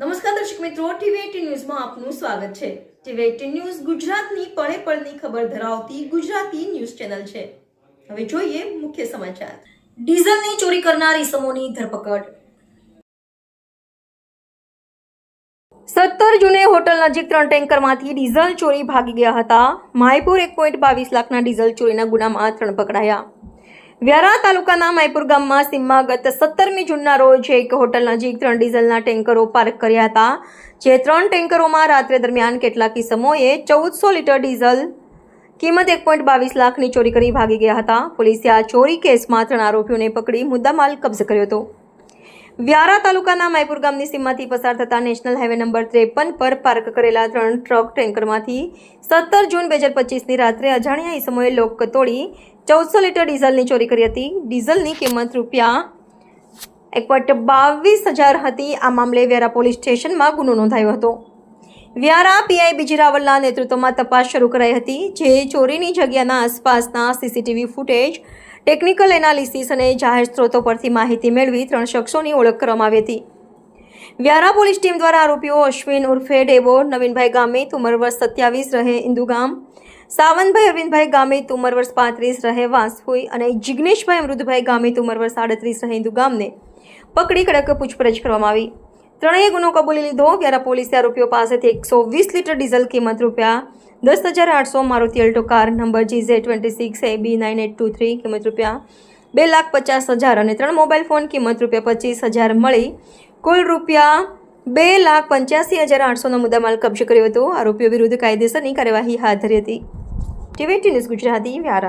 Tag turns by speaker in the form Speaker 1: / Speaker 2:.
Speaker 1: નમસ્કાર દર્શક મિત્રો ટીવી ન્યૂઝમાં આપનું સ્વાગત છે. ટીવી એટીન ન્યૂઝ ગુજરાતની પળે પળની ખબર ધરાવતી ગુજરાતી ન્યૂઝ ચેનલ છે. હવે જોઈએ મુખ્ય સમાચાર. ડીઝલની ચોરી કરનાર સમોની ધરપકડ. સત્તર જૂને હોટલ નજીક ત્રણ ટેન્કરમાંથી ડીઝલ ચોરી ભાગી ગયા હતા. માયપુર એક પોઈન્ટ બાવીસ લાખના ડીઝલ ચોરીના ગુનામાં ત્રણ પકડાયા. વ્યારા તાલુકાના માયપુર ગામમાં સીમમાં ગત સત્તરમી જૂનના રોજ એક હોટલ નજીક ત્રણ ડીઝલના ટેન્કરો પાર્ક કર્યા હતા, જે ત્રણ ટેન્કરોમાં રાત્રે દરમિયાન કેટલાક કિસમોએ ચૌદસો લીટર ડીઝલ કિંમત એક પોઈન્ટ બાવીસ લાખની ચોરી કરી ભાગી ગયા હતા. પોલીસે આ ચોરી કેસમાં ત્રણ આરોપીઓને પકડી મુદ્દામાલ કબજે કર્યો હતો. વ્યારા તાલુકાના માયપુર ગામની સીમમાંથી પસાર થતા નેશનલ હાઈવે નંબર ત્રેપન પર પાર્ક કરેલા ત્રણ ટ્રક ટેન્કરમાંથી સત્તર જૂન બે હજાર પચીસની રાત્રે અજાણ્યા ઈસમોએ લોક તોડી ચૌદસો લીટર ડીઝલની ચોરી કરી હતી. ડીઝલની કિંમત રૂપિયા એક પોઈન્ટ બાવીસ હજાર હતી. આ મામલે વ્યારા પોલીસ સ્ટેશનમાં ગુનો નોંધાયો હતો. વ્યારા પીઆઈ બીજી રાવલના નેતૃત્વમાં તપાસ શરૂ કરાઈ હતી, જે ચોરીની જગ્યાના આસપાસના સીસીટીવી ફૂટેજ, ટેકનિકલ એનાલિસિસ અને જાહેર સ્ત્રોતો પરથી માહિતી મેળવી ત્રણ શખ્સોની ઓળખ કરવામાં આવી હતી. વ્યારા પોલીસ ટીમ દ્વારા આરોપીઓ અશ્વિન ઉર્ફે ડેવો, નવીનભાઈ ગામિત ઉંમર વર્ષ સત્યાવીસ રહે ઇન્દુગામ સાવંતભાઈ અરવિંદભાઈ ગામિત ઉંમર વર્ષ પાંત્રીસ રહે વાંસફુઈ અને જિગ્નેશભાઈ અમૃતભાઈ ગામિત ઉંમર વર્ષ સાડત્રીસ રહે. ઇન્દુગામને પકડી કડક પૂછપરછ કરવામાં આવી. ત્રણેય ગુનો કબૂલી લીધો વ્યારા પોલીસે આરોપીઓ પાસેથી એકસો વીસ લીટર ડીઝલ કિંમત રૂપિયા, દસ હજાર આઠસો Maruti Alto car number GJ twenty six A B nine eight two three કિંમત રૂપિયા, બે લાખ પચાસ હજાર અને ત્રણ મોબાઈલ ફોન કિંમત રૂપિયા પચીસ હજાર મળી. કુલ રૂપિયા બે લાખ પંચ્યાસી હજાર આઠસોનો મુદ્દામાલ કબજે કર્યો હતો. આરોપીઓ વિરુદ્ધ કાયદેસરની કાર્યવાહી હાથ ધરી હતી. TV news Gujarati Vyara